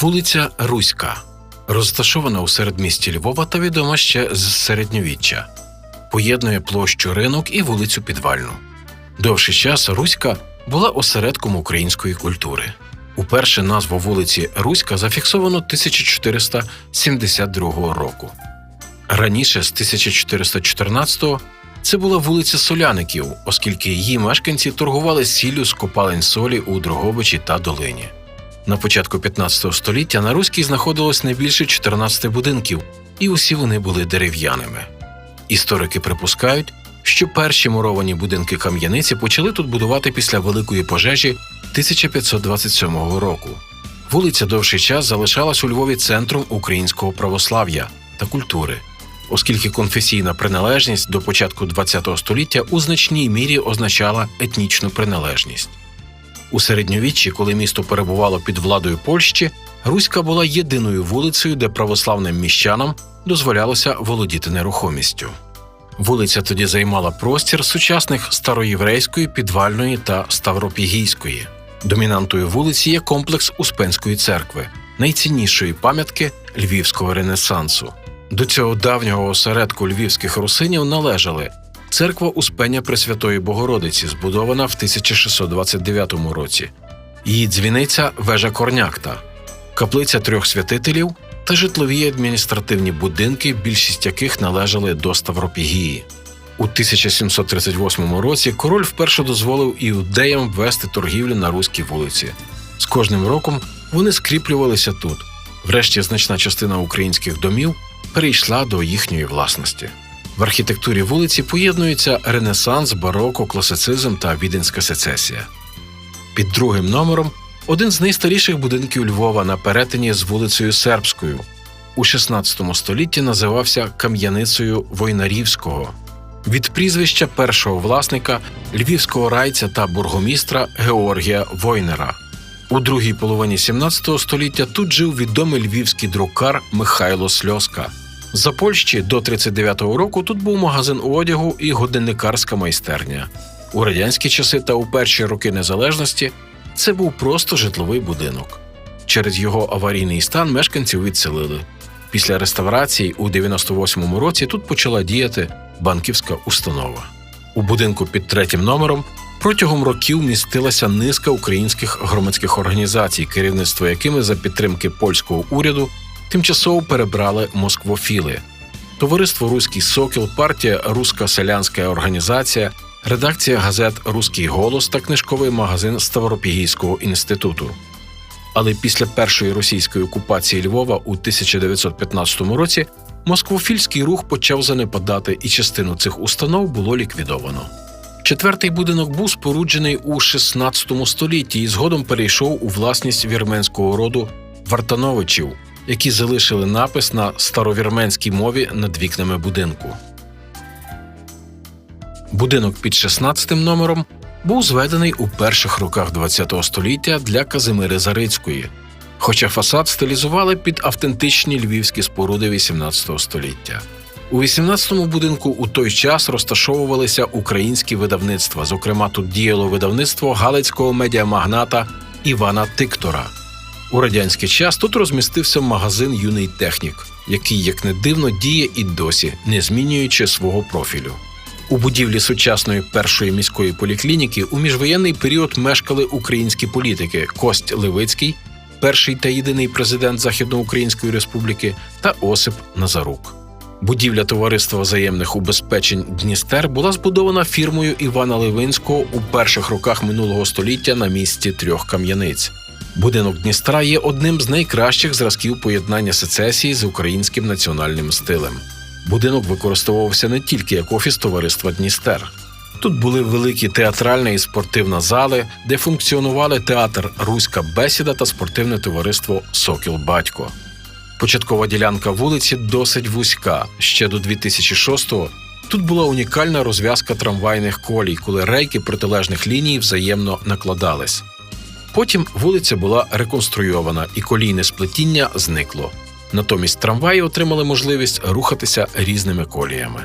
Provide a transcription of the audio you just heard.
Вулиця Руська розташована у середмісті Львова та відома ще з середньовіччя. Поєднує площу ринок і вулицю Підвальну. Довший час Руська була осередком української культури. Уперше назву вулиці Руська зафіксовано 1472 року. Раніше, з 1414-го, це була вулиця Соляників, оскільки її мешканці торгували сіллю з копалень солі у Дрогобичі та Долині. На початку 15 століття на Руській знаходилось не більше 14 будинків, і усі вони були дерев'яними. Історики припускають, що перші муровані будинки кам'яниці почали тут будувати після великої пожежі 1527 року. Вулиця довший час залишалась у Львові центром українського православ'я та культури, оскільки конфесійна приналежність до початку ХХ століття у значній мірі означала етнічну приналежність. У середньовіччі, коли місто перебувало під владою Польщі, Руська була єдиною вулицею, де православним міщанам дозволялося володіти нерухомістю. Вулиця тоді займала простір сучасних староєврейської, підвальної та ставропігійської. Домінантою вулиці є комплекс Успенської церкви, найціннішої пам'ятки Львівського ренесансу. До цього давнього осередку львівських русинів належали церква Успення Пресвятої Богородиці, збудована в 1629 році, її дзвіниця вежа Корнякта, каплиця трьох святителів та житлові адміністративні будинки, більшість яких належали до Ставропігії. У 1738 році король вперше дозволив іудеям вести торгівлю на руській вулиці. З кожним роком вони скріплювалися тут. Врешті значна частина українських домів перейшла до їхньої власності. В архітектурі вулиці поєднуються ренесанс, бароко, класицизм та віденська сецесія. Під другим номером один з найстаріших будинків Львова на перетині з вулицею Сербською. У 16 столітті називався Кам'яницею Войнарівського від прізвища першого власника львівського райця та бургомістра Георгія Войнера. У другій половині 17 століття тут жив відомий львівський друкар Михайло Сльоска. За Польщі до 39-го року тут був магазин одягу і годинникарська майстерня. У радянські часи та у перші роки незалежності це був просто житловий будинок. Через його аварійний стан мешканців відселили. Після реставрації у 98-му році тут почала діяти банківська установа. У будинку під третім номером протягом років містилася низка українських громадських організацій, керівництво якими за підтримки польського уряду тимчасово перебрали москвофіли. Товариство Руський Сокіл, партія Руська селянська організація, редакція газет Руський голос та книжковий магазин Ставропігійського інституту. Але після першої російської окупації Львова у 1915 році москвофільський рух почав занепадати, і частину цих установ було ліквідовано. Четвертий будинок був споруджений у 16 столітті і згодом перейшов у власність вірменського роду Вартановичів, які залишили напис на старовірменській мові над вікнами будинку. Будинок під 16 номером був зведений у перших роках ХХ століття для Казимири Зарицької, хоча фасад стилізували під автентичні львівські споруди XVIII століття. У 18-му будинку у той час розташовувалися українські видавництва. Зокрема, тут діяло видавництво галицького медіамагната Івана Тиктора. У радянський час тут розмістився магазин Юний Технік, який, як не дивно, діє і досі, не змінюючи свого профілю. У будівлі сучасної першої міської поліклініки у міжвоєнний період мешкали українські політики Кость Левицький, перший та єдиний президент Західноукраїнської Республіки, та Осип Назарук. Будівля товариства взаємних убезпечень Дністер була збудована фірмою Івана Левинського у перших роках минулого століття на місці трьох кам'яниць. Будинок Дністра є одним з найкращих зразків поєднання сецесії з українським національним стилем. Будинок використовувався не тільки як офіс товариства Дністер. Тут були великі театральна і спортивна зали, де функціонували театр Руська бесіда та спортивне товариство Сокіл Батько. Початкова ділянка вулиці досить вузька. Ще до 2006-го тут була унікальна розв'язка трамвайних колій, коли рейки протилежних ліній взаємно накладались. Потім вулиця була реконструйована і колійне сплетіння зникло. Натомість трамваї отримали можливість рухатися різними коліями.